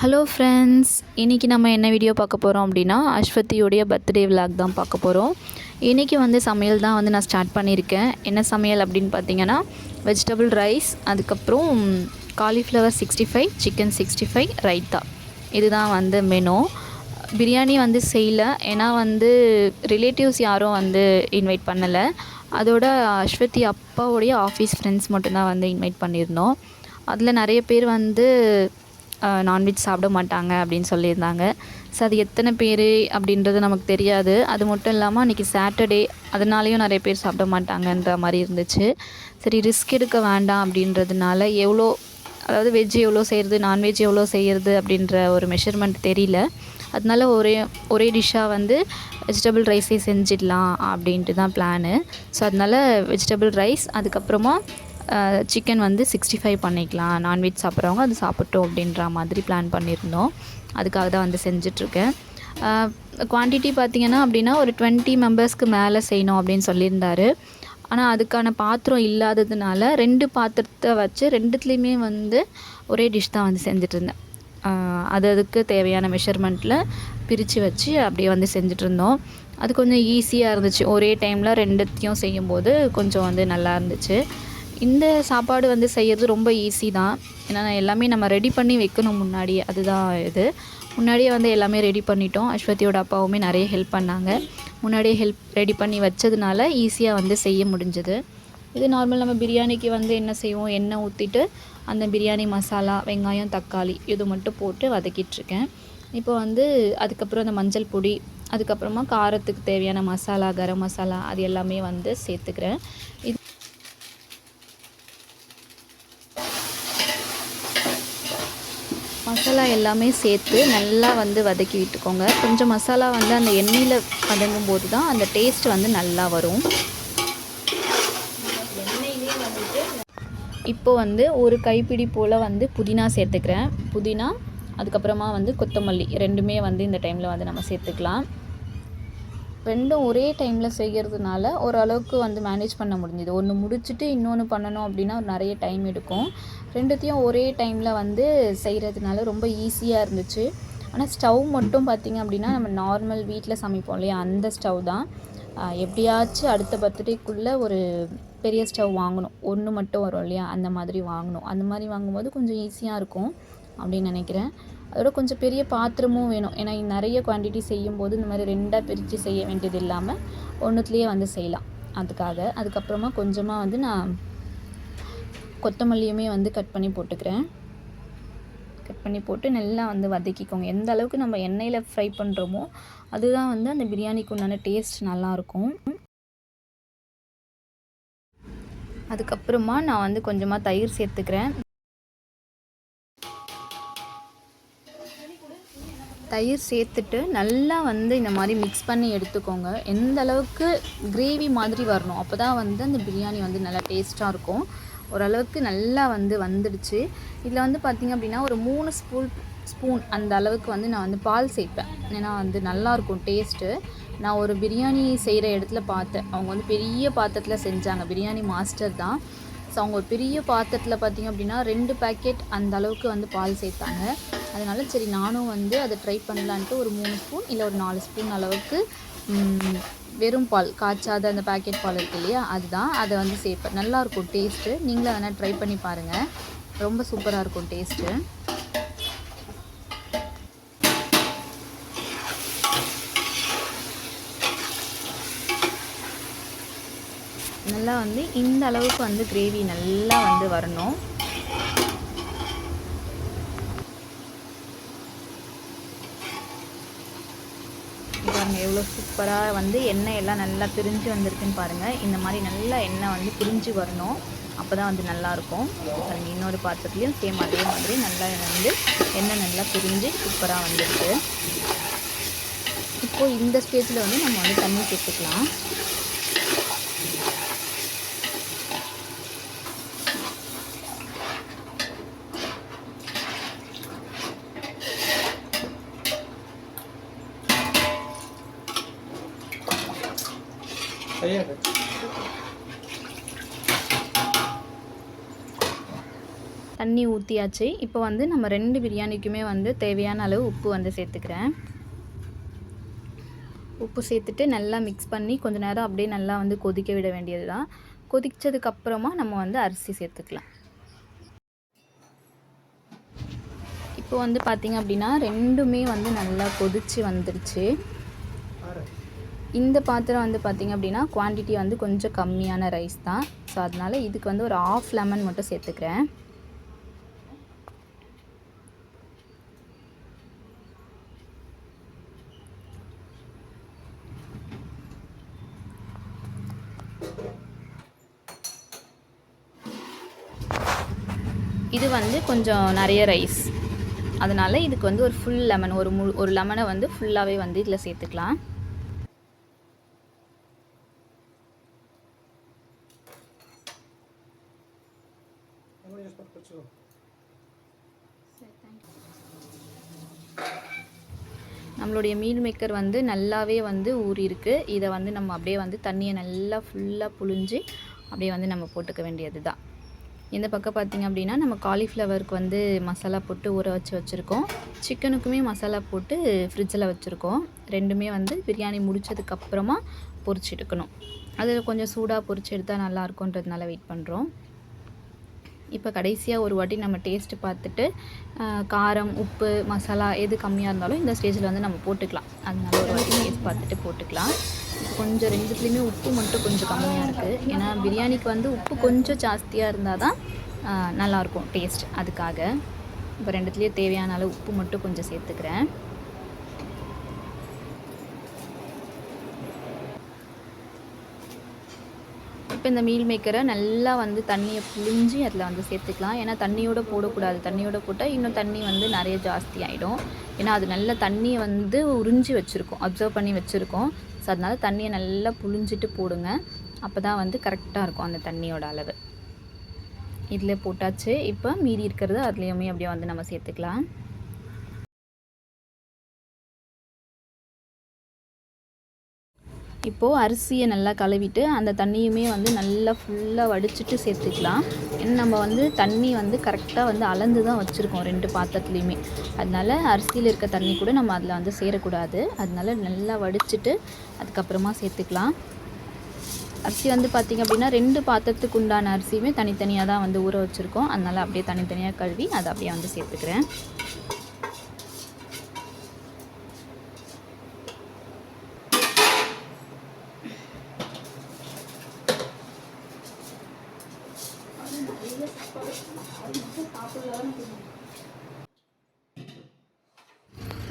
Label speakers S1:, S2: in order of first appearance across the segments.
S1: Hello friends இன்றைக்கி நம்ம என்ன வீடியோ பார்க்க போகிறோம் அப்படின்னா அஸ்வதியோடைய பர்த்டே விலாக் தான் பார்க்க போகிறோம் இன்றைக்கி வந்து சமையல் தான் வந்து நான் ஸ்டார்ட் பண்ணியிருக்கேன். என்ன சமையல் அப்படின்னு பார்த்தீங்கன்னா வெஜிடபிள் ரைஸ் அதுக்கப்புறம் cauliflower sixty five chicken sixty five raita இதுதான் வந்து மெனு பிரியாணி வந்து செய்யல. ஏன்னா வந்து ரிலேட்டிவ்ஸ் யாரும் வந்து இன்வைட் பண்ணலை. அதோட அஸ்வதி அப்பாவுடைய ஆஃபீஸ் ஃப்ரெண்ட்ஸ் மட்டும்தான் வந்து இன்வைட் பண்ணியிருந்தோம். அதில் நிறைய பேர் வந்து நான்வெஜ் சாப்பிட மாட்டாங்க அப்படின்னு சொல்லியிருந்தாங்க. ஸோ அது எத்தனை பேர் அப்படின்றது நமக்கு தெரியாது. அது மட்டும் இல்லாமல் அன்றைக்கி சாட்டர்டே அதனாலேயும் நிறைய பேர் சாப்பிட மாட்டாங்கன்ற மாதிரி இருந்துச்சு. சரி ரிஸ்க் எடுக்க வேண்டாம் அப்படின்றதுனால எவ்வளோ அதாவது வெஜ் எவ்வளோ செய்கிறது நான்வெஜ் எவ்வளோ செய்கிறது அப்படின்ற ஒரு மெஷர்மெண்ட் தெரியல. அதனால ஒரே ஒரே டிஷ்ஷாக வந்து வெஜிடபிள் ரைஸே செஞ்சிடலாம் அப்படின்ட்டு தான் பிளானு ஸோ அதனால வெஜிடபிள் ரைஸ் அதுக்கப்புறமா சிக்கன் வந்து சிக்ஸ்டி ஃபைவ் பண்ணிக்கலாம். நான்வெஜ் சாப்பிட்றவங்க அது சாப்பிட்டோம் அப்படின்ற மாதிரி பிளான் பண்ணியிருந்தோம். அதுக்காக தான் வந்து செஞ்சிட்ருக்கேன். குவான்டிட்டி பார்த்திங்கன்னா அப்படின்னா ஒரு டுவெண்ட்டி மெம்பர்ஸ்க்கு மேலே செய்யணும் அப்படின்னு சொல்லியிருந்தாரு. ஆனால் அதுக்கான பாத்திரம் இல்லாததுனால ரெண்டு பாத்திரத்தை வச்சு ரெண்டுத்துலேயுமே வந்து ஒரே டிஷ் தான் வந்து செஞ்சுட்டு இருந்தேன் அது அதுக்கு தேவையான மெஷர்மெண்ட்டில் பிரித்து வச்சு அப்படியே வந்து செஞ்சிட்ருந்தோம். அது கொஞ்சம் ஈஸியாக இருந்துச்சு. ஒரே டைமில் ரெண்டுத்தையும் செய்யும்போது கொஞ்சம் வந்து நல்லா இருந்துச்சு. இந்த சாப்பாடு வந்து செய்கிறது ரொம்ப ஈஸி தான். ஏன்னா எல்லாமே நம்ம ரெடி பண்ணி வைக்கணும் முன்னாடியே. அதுதான் இது. முன்னாடியே வந்து எல்லாமே ரெடி பண்ணிட்டோம். அஸ்வதியோட அப்பாவுமே நிறைய ஹெல்ப் பண்ணாங்க. முன்னாடியே ஹெல்ப் ரெடி பண்ணி வச்சதுனால ஈஸியாக வந்து செய்ய முடிஞ்சது. இது நார்மல் நம்ம பிரியாணிக்கு வந்து என்ன செய்வோம்? எண்ணெய் ஊற்றிட்டு அந்த பிரியாணி மசாலா வெங்காயம் தக்காளி இது மட்டும் போட்டு வதக்கிட்டுருக்கேன் இப்போ வந்து அதுக்கப்புறம் அந்த மஞ்சள் பொடி அதுக்கப்புறமா காரத்துக்கு தேவையான மசாலா கரம் மசாலா அது எல்லாமே வந்து சேர்த்துக்கிறேன். இது மசாலா எல்லாமே சேர்த்து நல்லா வந்து வதக்கி விட்டுக்கோங்க. கொஞ்சம் மசாலா வந்து அந்த எண்ணெயில் வதங்கும் போது தான் அந்த டேஸ்ட் வந்து நல்லா வரும். இப்போ வந்து ஒரு கைப்பிடி போல் வந்து புதினா சேர்த்துக்கிறேன். புதினா அதுக்கப்புறமா வந்து கொத்தமல்லி ரெண்டுமே வந்து இந்த டைமில் வந்து நம்ம சேர்த்துக்கலாம். ரெண்டும் ஒரே டைமில் செய்கிறதுனால ஓரளவுக்கு வந்து மேனேஜ் பண்ண முடிஞ்சுது. ஒன்று முடிச்சுட்டு இன்னொன்று பண்ணணும் அப்படின்னா நிறைய டைம் எடுக்கும். ரெண்டுத்தையும் ஒரே டைமில் வந்து செய்கிறதுனால ரொம்ப ஈஸியாக இருந்துச்சு. ஆனால் ஸ்டவ் மட்டும் பார்த்திங்க அப்படின்னா நம்ம நார்மல் வீட்டில் சமைப்போம் இல்லையா? அந்த ஸ்டவ் தான். எப்படியாச்சும் அடுத்த பர்த்டேக்குள்ளே ஒரு பெரிய ஸ்டவ் வாங்கணும். ஒன்று மட்டும் வரும் இல்லையா? அந்த மாதிரி வாங்கணும். அந்த மாதிரி வாங்கும்போது கொஞ்சம் ஈஸியாக இருக்கும் அப்படின்னு நினைக்கிறேன். அதோட கொஞ்சம் பெரிய பாத்திரமும் வேணும். ஏன்னா நிறைய குவான்டிட்டி செய்யும்போது இந்த மாதிரி ரெண்டாக பிரித்து செய்ய வேண்டியது இல்லாமல் ஒன்றுத்துலேயே வந்து செய்யலாம். அதுக்காக அதுக்கப்புறமா கொஞ்சமாக வந்து நான் கொத்தமல்லியுமே வந்து கட் பண்ணி போட்டுக்கிறேன். கட் பண்ணி போட்டு நல்லா வந்து வதக்கிக்கோங்க. எந்த அளவுக்கு நம்ம எண்ணெயில் ஃப்ரை பண்ணுறோமோ அதுதான் வந்து அந்த பிரியாணிக்கு உண்டான டேஸ்ட் நல்லாயிருக்கும். அதுக்கப்புறமா நான் வந்து கொஞ்சமாக தயிர் சேர்த்துக்கிறேன். தயிர் சேர்த்துட்டு நல்லா வந்து இந்த மாதிரி மிக்ஸ் பண்ணி எடுத்துக்கோங்க. எந்த அளவுக்கு கிரேவி மாதிரி வரணும். அப்போ தான் வந்து அந்த பிரியாணி வந்து நல்லா டேஸ்ட்டாக இருக்கும். ஓரளவுக்கு நல்லா வந்து வந்துடுச்சு. இதில் வந்து பார்த்திங்க அப்படின்னா ஒரு மூணு ஸ்பூன் ஸ்பூன் அந்த அளவுக்கு வந்து நான் வந்து பால் சேர்ப்பேன். ஏன்னா வந்து நல்லாயிருக்கும் டேஸ்ட்டு நான் ஒரு பிரியாணி செய்கிற இடத்துல பார்த்தேன். அவங்க வந்து பெரிய பாத்திரத்தில் செஞ்சாங்க. பிரியாணி மாஸ்டர் தான். ஸோ அவங்க ஒரு பெரிய பாத்திரத்தில் பார்த்திங்க அப்படின்னா ரெண்டு பேக்கெட் அந்த அளவுக்கு வந்து பால் சேர்த்தாங்க. அதனால் சரி நானும் வந்து அதை ட்ரை பண்ணலான்ட்டு ஒரு மூணு ஸ்பூன் இல்லை ஒரு நாலு ஸ்பூன் அளவுக்கு வெறும் பால் காய்ச்சாத அந்த பேக்கெட் பால் இருக்கு இல்லையா அதுதான். அதை வந்து சேர்ப்பேன். நல்லாயிருக்கும் டேஸ்ட்டு நீங்களும் அதனால் ட்ரை பண்ணி பாருங்கள் ரொம்ப சூப்பராக இருக்கும் டேஸ்ட்டு நல்லா வந்து இந்த அளவுக்கு வந்து கிரேவி நல்லா வந்து வரணும். பாருங்கள் எவ்வளோ சூப்பராக வந்து எண்ணெய் எல்லாம் நல்லா பிரிஞ்சு வந்திருக்குன்னு பாருங்கள் இந்த மாதிரி நல்லா எண்ணெய் வந்து பிரிஞ்சு வரணும். அப்போ தான் வந்து நல்லாயிருக்கும் பாருங்கள் இன்னொரு பாத்திரத்துலேயும் சேம் அதே மாதிரி நல்லா வந்து எண்ணெய் நல்லா பிரிஞ்சு சூப்பராக வந்துருக்கு. இப்போது இந்த ஸ்டேஜில் வந்து நம்ம வந்து தண்ணி சேர்த்துக்கலாம். சரியா தண்ணி ஊற்றியாச்சு இப்போ வந்து நம்ம ரெண்டு பிரியாணிக்குமே வந்து தேவையான அளவு உப்பு வந்து சேர்த்துக்கிறேன். உப்பு சேர்த்துட்டு நல்லா மிக்ஸ் பண்ணி கொஞ்சம் நேரம் அப்படியே நல்லா வந்து கொதிக்க விட வேண்டியது தான் கொதித்ததுக்கப்புறமா நம்ம வந்து அரிசி சேர்த்துக்கலாம். இப்போ வந்து பார்த்திங்க அப்படின்னா ரெண்டுமே வந்து நல்லா கொதிச்சு வந்துடுச்சு இந்த பாத்திரம் வந்து பார்த்திங்க அப்படின்னா குவான்டிட்டி வந்து கொஞ்சம் கம்மியான ரைஸ் தான். ஸோ அதனால் இதுக்கு வந்து ஒரு ஆஃப் லெமன் மட்டும் சேர்த்துக்கிறேன். இது வந்து கொஞ்சம் நிறைய ரைஸ் அதனால் இதுக்கு வந்து ஒரு ஃபுல் லெமன் ஒரு மு ஒரு லெமனை வந்து ஃபுல்லாகவே வந்து இதில் சேர்த்துக்கலாம். நம்மளுடைய மீல் மேக்கர் வந்து நல்லாவே வந்து ஊறியிருக்கு. இதை வந்து நம்ம அப்படியே வந்து தண்ணியை நல்லா ஃபுல்லாக புழிஞ்சு அப்படியே வந்து நம்ம போட்டுக்க வேண்டியது தான் இந்த பக்கம் பார்த்திங்க அப்படின்னா நம்ம காலிஃப்ளவருக்கு வந்து மசாலா போட்டு ஊற வச்சு வச்சுருக்கோம். சிக்கனுக்குமே மசாலா போட்டு ஃப்ரிட்ஜில் வச்சுருக்கோம். ரெண்டுமே வந்து பிரியாணி முடித்ததுக்கப்புறமா பொரிச்சு எடுக்கணும் அதில் கொஞ்சம் சூடாக பொரிச்சு எடுத்தால் நல்லாயிருக்குன்றதுனால வெயிட் பண்ணுறோம் இப்போ கடைசியாக ஒரு வாட்டி நம்ம டேஸ்ட்டு பார்த்துட்டு காரம் உப்பு மசாலா எது கம்மியாக இருந்தாலும் இந்த ஸ்டேஜில் வந்து நம்ம போட்டுக்கலாம். அதனால ஒரு வாட்டி டேஸ்ட் பார்த்துட்டு போட்டுக்கலாம். கொஞ்சம் ரெண்டுத்துலேயுமே உப்பு மட்டும் கொஞ்சம் கம்மியாக இருக்குது ஏன்னா பிரியாணிக்கு வந்து உப்பு கொஞ்சம் ஜாஸ்தியாக இருந்தால் தான் நல்லாயிருக்கும் டேஸ்ட் அதுக்காக இப்போ ரெண்டுத்துலேயும் தேவையான அளவு உப்பு மட்டும் கொஞ்சம் சேர்த்துக்கிறேன். இப்போ இந்த மீல் மேக்கரை நல்லா வந்து தண்ணியை புழிஞ்சு அதில் வந்து சேர்த்துக்கலாம். ஏன்னா தண்ணியோடு போடக்கூடாது. தண்ணியோடு போட்டால் இன்னும் தண்ணி வந்து நிறைய ஜாஸ்தி ஆகிடும் ஏன்னா அது நல்ல தண்ணியை வந்து உறிஞ்சி வச்சுருக்கோம். அப்சர்வ் பண்ணி வச்சுருக்கோம். ஸோ அதனால் தண்ணியை நல்லா புழிஞ்சிட்டு போடுங்க. அப்போ தான் வந்து கரெக்டாக இருக்கும் அந்த தண்ணியோட அளவு. இதில் போட்டாச்சு. இப்போ மீதி இருக்கிறது அதுலேயுமே அப்படியே வந்து நம்ம சேர்த்துக்கலாம். இப்போது அரிசியை நல்லா கழுவிட்டு அந்த தண்ணியுமே வந்து நல்லா ஃபுல்லாக வடிச்சிட்டு சேர்த்துக்கலாம். ஏன்னா நம்ம வந்து தண்ணி வந்து கரெக்டாக வந்து அளந்து தான் வச்சுருக்கோம் ரெண்டு பாத்திரத்துலேயுமே. அதனால் அரிசியில் இருக்க தண்ணி கூட நம்ம அதில் வந்து சேரக்கூடாது. அதனால் நல்லா வடிச்சிட்டு அதுக்கப்புறமா சேர்த்துக்கலாம். அரிசி வந்து பார்த்திங்க அப்படின்னா ரெண்டு பாத்திரத்துக்கு உண்டான அரிசியுமே தனித்தனியாக தான் வந்து ஊற வச்சுருக்கோம். அதனால் அப்படியே தனித்தனியாக கழுவி அதை அப்படியே வந்து சேர்த்துக்கிறேன்.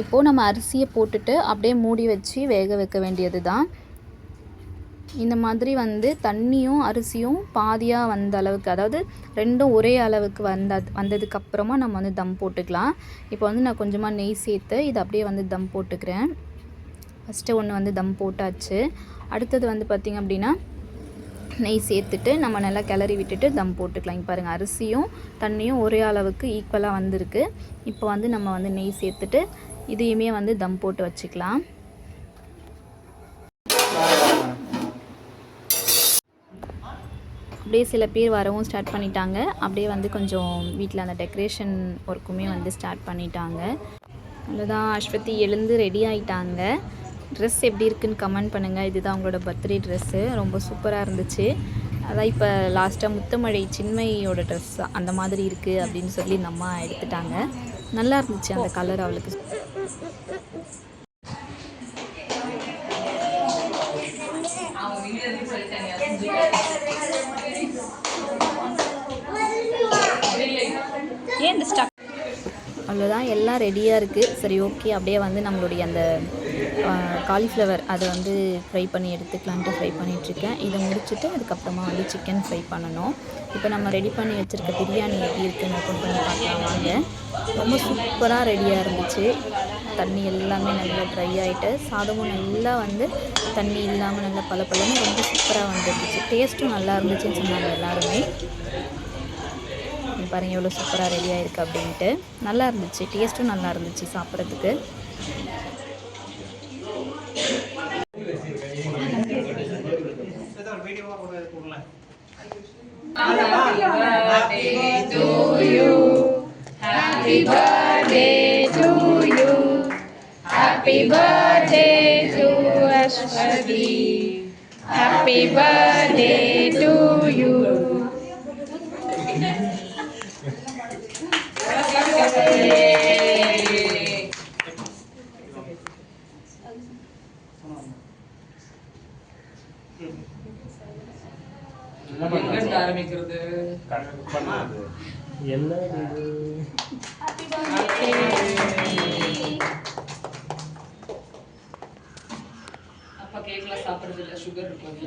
S1: இப்போது நம்ம அரிசியை போட்டுட்டு அப்படியே மூடி வச்சு வேக வைக்க வேண்டியது தான் இந்த மாதிரி வந்து தண்ணியும் அரிசியும் பாதியாக வந்த அளவுக்கு அதாவது ரெண்டும் ஒரே அளவுக்கு வந்த வந்ததுக்கப்புறமா நம்ம வந்து தம் போட்டுக்கலாம். இப்போ வந்து நான் கொஞ்சமாக நெய் சேர்த்து இதை அப்படியே வந்து தம் போட்டுக்கிறேன். ஃபஸ்ட்டு ஒன்று வந்து தம் போட்டாச்சு. அடுத்தது வந்து பார்த்திங்க அப்படின்னா நெய் சேர்த்துட்டு நம்ம நல்லா கிளறி விட்டுட்டு தம் போட்டுக்கலாம். இங்கே பாருங்கள் அரிசியும் தண்ணியும் ஒரே அளவுக்கு ஈக்குவலாக வந்திருக்கு. இப்போ வந்து நம்ம வந்து நெய் சேர்த்துட்டு இதையுமே வந்து தம் போட்டு வச்சுக்கலாம். அப்படியே சில பேர் வரவும் ஸ்டார்ட் பண்ணிட்டாங்க. அப்படியே வந்து கொஞ்சம் வீட்டில் அந்த டெக்கரேஷன் ஒர்க்குமே வந்து ஸ்டார்ட் பண்ணிட்டாங்க. அவ்வளோதான் அஸ்வதி எழுந்து ரெடி ஆகிட்டாங்க ட்ரெஸ் எப்படி இருக்குன்னு கமெண்ட் பண்ணுங்கள் இதுதான் அவங்களோட பர்த்டே ட்ரெஸ்ஸு ரொம்ப சூப்பராக இருந்துச்சு. அதான் இப்போ லாஸ்ட்டாக முத்தமழை சின்மையோட ட்ரெஸ் அந்த மாதிரி இருக்குது அப்படின்னு சொல்லி இந்த அம்மா எடுத்துட்டாங்க. நல்லா இருந்துச்சு அந்த கலர் அவளுக்கு. ஏன் இந்த ஸ்டக் அவ்வளோதான் எல்லாம் ரெடியாக இருக்குது சரி ஓகே அப்படியே வந்து நம்மளுடைய அந்த காலிஃப்ளவர் அதை வந்து ஃப்ரை பண்ணி எடுத்துக்கலான்ட்டு ஃப்ரை பண்ணிகிட்ருக்கேன் இதை முடிச்சுட்டு அதுக்கப்புறமா வந்து சிக்கன் ஃப்ரை பண்ணணும். இப்போ நம்ம ரெடி பண்ணி வச்சுருக்க பிரியாணி எப்படி இருக்குன்னு ஓப்பன் பண்ணி பார்க்கலாம் வாங்க. ரொம்ப சூப்பராக ரெடியாக இருந்துச்சு. தண்ணி எல்லாமே நல்லா ட்ரை ஆகிட்டு சாதமும் நல்லா வந்து தண்ணி இல்லாமல் நல்லா பல ரொம்ப சூப்பராக வந்துருந்துச்சு. டேஸ்ட்டும் நல்லா இருந்துச்சுன்னு சொன்னாங்க எல்லாருமே. பாருங்கள் எவ்வளோ சூப்பராக ரெடி ஆகிருக்கு அப்படின்ட்டு. நல்லா இருந்துச்சு. டேஸ்ட்டும் நல்லா இருந்துச்சு சாப்பிட்றதுக்கு.
S2: Happy birthday to you. Happy birthday to you. Happy birthday to Ashwati. Happy birthday to you.
S3: எங்கிருந்து ஆரம்பிக்கிறது?
S4: என்ன
S3: அப்பா கேக்லாம் சாப்பிடுறது இல்ல சுகர் இருக்கும்.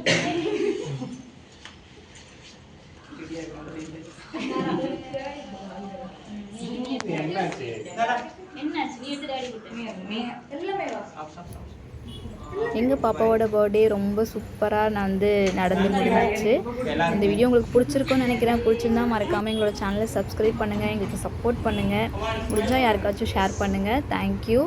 S4: என்னாச்சு
S1: எங்கள் பாப்பாவோட பர்த்டே ரொம்ப சூப்பராக நான் வந்து நடந்து முடிஞ்சிச்சு. இந்த வீடியோ உங்களுக்கு பிடிச்சிருக்கும்னு நினைக்கிறேன். பிடிச்சிருந்தா மறக்காமல் எங்களோட சேனலை சப்ஸ்கிரைப் பண்ணுங்கள் எங்களுக்கு சப்போர்ட் பண்ணுங்கள் முடிஞ்சால் யாருக்காச்சும் ஷேர் பண்ணுங்கள் தேங்க்யூ